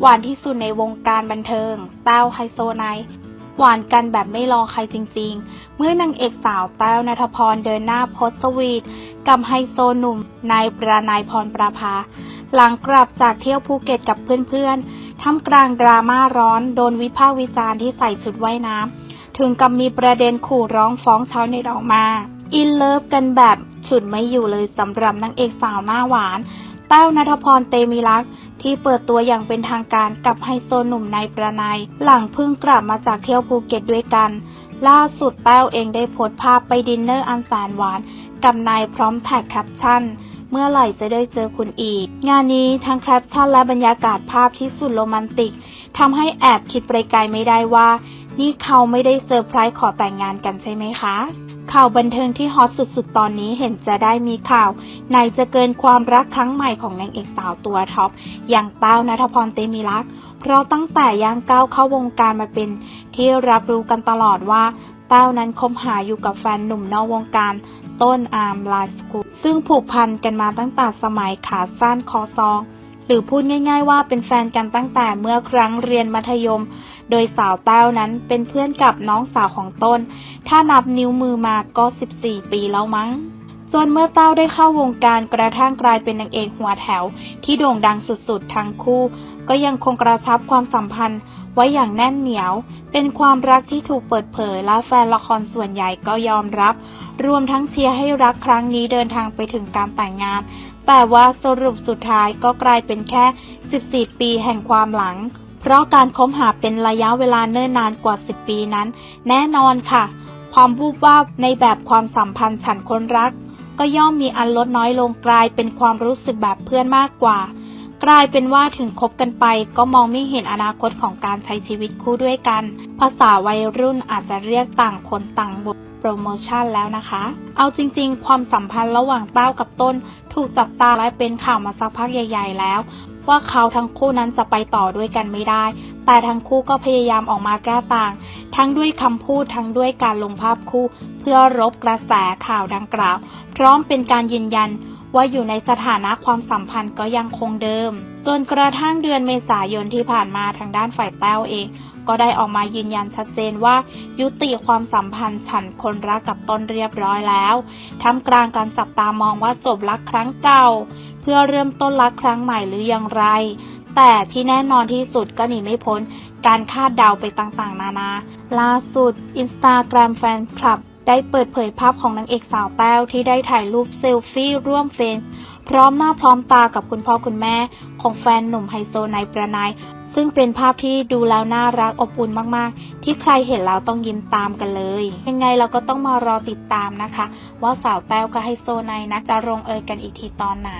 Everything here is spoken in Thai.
หวานที่สุดในวงการบันเทิงแต้วไฮโซไนหวานกันแบบไม่รอใครจริงๆ เมื่อนางเอกสาวแต้วนัทพรเดินหน้าโพสต์สวีทกับไฮโซหนุ่มนายประนายพรประภา หลังกลับจากเที่ยวภูเก็ตกับเพื่อนๆท่ามกลางดราม่าร้อนโดนวิพากษ์วิจารณ์ที่ใส่ชุดว่ายน้ำ ถึงกับมีประเด็นขู่ร้องฟ้องชาวเน็ตออกมา อินเลิฟกันแบบฉุดไม่อยู่เลยสำหรับนางเอกสาวหน้าหวานแต้วนัทพรเตมีรัก ที่เปิดตัวอย่างเป็นทางการกับไฮโซหนุ่มนายประนายหลังเพิ่งกลับมาจากเที่ยวภูเก็ตด้วยกัน ล่าสุดแต้วเองได้โพสต์ภาพไปดินเนอร์อันแสนหวาน กับนายพร้อมแท็กแคปชั่น เมื่อไหร่จะได้เจอคุณอีก งานนี้ทั้งแคปชั่นและบรรยากาศภาพที่สุดโรแมนติกทำให้แอบคิดไปไกลไม่ได้ว่า นี่เขาไม่ได้เซอร์ไพรส์ขอแต่งงานกันใช่ไหมคะ ข่าวบันเทิงที่ฮอตสุดๆ ตอนนี้เห็นจะได้มีข่าวไหนจะเกินความรักครั้งใหม่ของนางเอกสาวตัวท็อป อย่างเต้านัทพรเตมีรัก เพราะตั้งแต่ย่างก้าวเข้าวงการมาเป็น ที่รับรู้กันตลอดว่าเต้านั้นคบหาอยู่กับแฟนหนุ่มนอกวงการต้นอาร์มไลฟ์สกูลซึ่งผูกพันกันมาตั้งแต่สมัยขาสั้นคอซอง หรือพูดง่าย ๆ ว่าเป็นแฟนกันตั้งแต่เมื่อครั้งเรียนมัธยม โดยสาวแต้วนั้นเป็นเพื่อนกับน้องสาวของต้น ถ้านับนิ้วมือมาก็ 14 ปีแล้วมั้งจนเมื่อเต้าได้เข้าวงการกระทั่งกลายเป็นนางเอกหัวแถว ที่โด่งดังสุดๆทั้งคู่ ก็ยังคงกระชับความสัมพันธ์ไว้อย่างแน่นเหนียว เป็นความรักที่ถูกเปิดเผยและแฟนละครส่วนใหญ่ก็ยอมรับ รวมทั้งเชียร์ให้รักครั้งนี้เดินทางไปถึงการแต่งงาน แต่ว่าสรุปสุดท้ายก็กลายเป็นแค่ 14 ปีแห่งความหลัง เพราะการคบหาเป็นระยะเวลาเนิ่นนานกว่า 10 ปีนั้น แน่นอนค่ะ ความวูบวาบในแบบความสัมพันธ์ฉันคนรัก ก็ย่อมมีอันลดน้อยลงกลายเป็นความรู้สึกแบบเพื่อนมากกว่า กลายเป็นว่าถึงคบกันไปก็มองไม่เห็นอนาคตของการใช้ชีวิตคู่ด้วยกัน ภาษาวัยรุ่นอาจจะเรียกต่างคนต่างบทโปรโมชั่นแล้วนะคะ เอาจริง ๆ ความสัมพันธ์ระหว่างเต้ากับต้น ถูกจับตาและเป็นข่าวมาสักพักใหญ่ ๆ แล้ว ว่าเขาทั้งคู่นั้นจะไปต่อด้วยกันไม่ได้ แต่ทั้งคู่ก็พยายามออกมาแก้ต่าง ทั้งด้วยคำพูดทั้งด้วยการลงภาพคู่ เพื่อรบกระแสข่าวดังกล่าว พร้อมเป็นการยืนยัน ว่าอยู่ในสถานะความสัมพันธ์ก็ยังคงเดิม จนกระทั่งเดือนเมษายนที่ผ่านมาทางด้านฝ่ายแต้วเอง ก็ได้ออกมายืนยันชัดเจนว่า ยุติความสัมพันธ์ฉันคนรักกับต้นเรียบร้อยแล้วท่ามกลางการจับตามองว่าจบรักครั้งเก่า เพื่อเริ่มต้นรักครั้งใหม่หรืออย่างไร แต่ที่แน่นอนที่สุดก็หนีไม่พ้น การคาดเดาไปต่างๆ นานา ล่าสุดอินสตาแกรมแฟนคลับ ได้เปิดเผยภาพของนางเอกสาวแต้วที่ได้ถ่ายรูปเซลฟี่ร่วมเฟรนพร้อมหน้าพร้อมตากับคุณพ่อคุณแม่ของแฟนหนุ่มไฮโซนายประนาย ซึ่งเป็นภาพที่ดูแล้วน่ารักอบอุ่นมากๆ ที่ใครเห็นแล้วต้องยิ้มตามกันเลย ยังไงเราก็ต้องมารอติดตามนะคะ ว่าสาวแต้วกับไฮโซนายนะจะลงเอยกันอีกทีตอนไหน